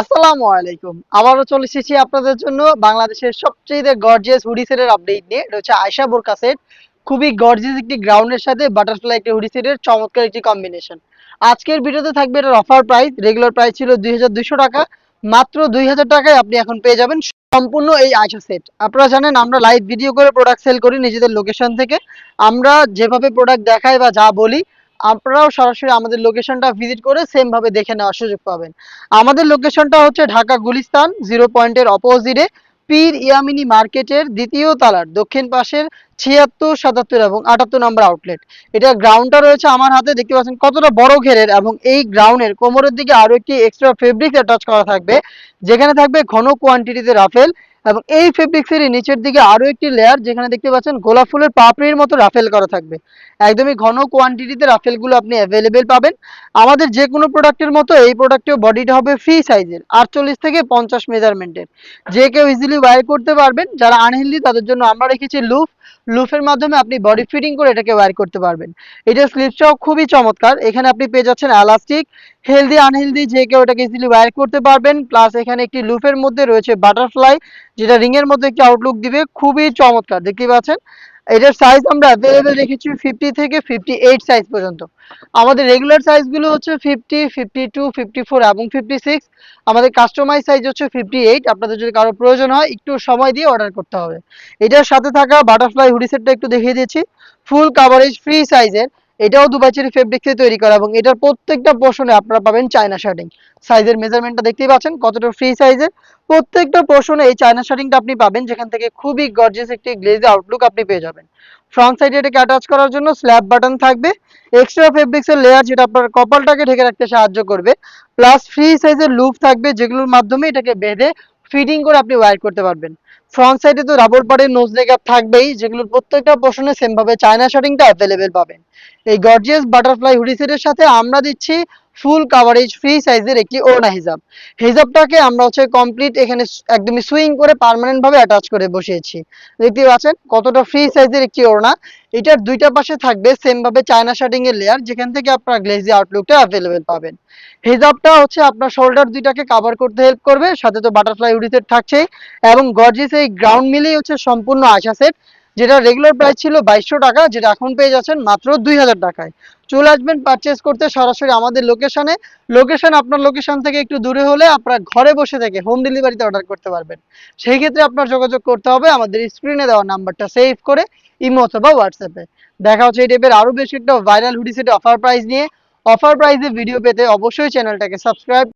আসসালামু আলাইকুম। আবারও চলে এসেছি আপনাদের জন্য বাংলাদেশের সবচেয়ে গর্জিয়াস হুডি সেটের আপডেট নিয়ে। এটা হচ্ছে আয়শা বোরকা সেট খুবই গর্জিয়াস একটি গ্রাউন্ডের সাথে বাটারফ্লাই একটি হুডি সেটের চমৎকার একটি কম্বিনেশন আজকের ভিডিওতে থাকবে এটার অফার প্রাইস রেগুলার প্রাইস ছিল দুই হাজার দুইশো টাকা। মাত্র দুই হাজার টাকায় আপনি এখন পেয়ে যাবেন সম্পূর্ণ এই আয়শা সেট আপনারা জানেন, আমরা লাইভ ভিডিও করে প্রোডাক্ট সেল করি নিজেদের লোকেশন থেকে। আমরা যেভাবে প্রোডাক্ট দেখাই বা যা বলি আপনারাও সরাসরি আমাদের লোকেশনটা ভিজিট করে সেম ভাবে দেখে নেওয়ার সুযোগ পাবেন। আমাদের লোকেশনটা হচ্ছে ঢাকা গুলিস্তান জিরো পয়েন্টের অপোজিটে পীর ইয়ামিনী মার্কেটের দ্বিতীয় তালার দক্ষিণ পাশের ছিয়াত্তর, সাতাত্তর এবং আটাত্তর নম্বর আউটলেট এটা গ্রাউন্ডটা রয়েছে আমার হাতে, দেখতে পাচ্ছেন কতটা বড় ঘেরের এবং এই গ্রাউন্ডের কোমরের দিকে আরও একটি এক্সট্রা ফেব্রিক অ্যাটাচ করা থাকবে, যেখানে থাকবে ঘন কোয়ান্টিটিতে রাফেল। এবং এই ফেব্রিক্সের নিচের দিকে আরও একটি লেয়ার যেখানে দেখতে পাচ্ছেন গোলাপ ফুলের পাপড়ির মতো রাফেল করা থাকবে। একদমই ঘন কোয়ান্টিটিতে রাফেলগুলো আপনি অ্যাভেলেবেল পাবেন। আমাদের যে কোনো প্রোডাক্টের মতো এই প্রোডাক্টের বডিটা হবে ফ্রি সাইজের আটচল্লিশ থেকে পঞ্চাশ মেজারমেন্টের যে কেউ ইজিলি ওয়ার করতে পারবেন। যারা আনহেলদি তাদের জন্য আমরা রেখেছি লুফ লুফের মাধ্যমে আপনি বডি ফিটিং করে এটাকে ওয়ার করতে পারবেন। এটার স্লিপসটাও খুবই চমৎকার। এখানে আপনি পেয়ে যাচ্ছেন এলাস্টিক হেলদি আনহেলদি যে কেউ এটাকে ইজিলি ওয়ার করতে পারবেন। প্লাস এখানে একটি লুফের মধ্যে রয়েছে বাটারফ্লাই যেটা রিংয়ের মধ্যে একটি আউটলুক দিবে। খুবই চমৎকার। দেখতে পাচ্ছেন? এটার সাইজ আমরা অ্যাভেলেবেল রেখেছি ফিফটি থেকে ফিফটি এইট সাইজ পর্যন্ত। আমাদের রেগুলার সাইজগুলো হচ্ছে fifty fifty two fifty four এবং ফিফটি সিক্স আমাদের কাস্টমাইজ সাইজ হচ্ছে ফিফটি এইট আপনাদের যদি কারও প্রয়োজন হয়, একটু সময় দিয়ে অর্ডার করতে হবে। এটার সাথে থাকা বাটারফ্লাই হুডি সেটটা একটু দেখিয়ে দিচ্ছি। ফুল কাভারেজ ফ্রি সাইজের এটাও দুবাই ফেব্রিক ফেব্রিক্সে তৈরি করা এবং এটার প্রত্যেকটা পোর্শনে আপনারা পাবেন চায়না শার্টিং সাইজের মেজারমেন্টটা দেখতেই পাচ্ছেন, কতটা ফ্রি সাইজের প্রত্যেকটা পোর্শনে এই চায়না শার্টিংটা আপনি পাবেন, যেখান থেকে খুবই গর্জিয়াস একটি গ্লেজি আউটলুক আপনি পেয়ে যাবেন। ফ্রন্ট সাইডে এটাকে অ্যাটাচ করার জন্য স্ল্যাব বাটন থাকবে। এক্সট্রা ফেব্রিক্সের লেয়ার যেটা আপনার কপালটাকে ঢেকে রাখতে সাহায্য করবে। প্লাস ফ্রি সাইজের লুপ থাকবে, যেগুলোর মাধ্যমে এটাকে বেঁধে ফিটিং করে আপনি ওয়ার করতে পারবেন। ফ্রন্ট সাইডে তো রাবর পাড়ের নোজ লেগাপ থাকবেই, যেগুলোর প্রত্যেকটা পোর্শনে সেম ভাবে চায়না শার্টিংটা অ্যাভেলেবেল পাবেন। এই গর্জিয়াস বাটারফ্লাই হুডি সেটের সাথে আমরা দিচ্ছি ফুল কাভারেজ ফ্রি সাইজের একটি ওড়না হিজাব। হিজাবটাকে আমরা হচ্ছে কমপ্লিট এখানে একদমই সুইং করে পার্মানেন্ট ভাবে অ্যাটাচ করে বসিয়েছি। দেখতে পাচ্ছেন কতটা ফ্রি সাইজের একটি ওড়না। এটার দুইটা পাশে থাকবে সেম ভাবে চায়না শার্টিং এর লেয়ার যেখান থেকে আপনার গ্লেজি আউটলুকটা অ্যাভেলেবেল পাবেন। হিজাবটা হচ্ছে আপনার শোল্ডার দুইটাকে কভার করতে হেল্প করবে, সাথে তো বাটারফ্লাই হুডি সেট থাকছেই, এবং গর্জিয়াস এই গ্রাউন্ড মিলেই হচ্ছে সম্পূর্ণ আশা সেট যেটা রেগুলার প্রাইস ছিল বাইশশো টাকা, যেটা এখন পেয়ে যাচ্ছেন মাত্র দুই হাজার টাকায়। চলে আসবেন পারচেস করতে সরাসরি আমাদের লোকেশনে লোকেশন আপনার লোকেশন থেকে একটু দূরে হলে আপনার ঘরে বসে থেকে হোম ডেলিভারিতে অর্ডার করতে পারবেন। সেই ক্ষেত্রে আপনার যোগাযোগ করতে হবে আমাদের স্ক্রিনে দেওয়া নাম্বারটা সেভ করে ইমো অথবা হোয়াটসঅ্যাপে দেখা হচ্ছে এই টাইপের আরও বেশি একটা ভাইরাল হুডি সেটে অফার প্রাইস নিয়ে। অফার প্রাইসে ভিডিও পেতে অবশ্যই চ্যানেলটাকে সাবস্ক্রাইব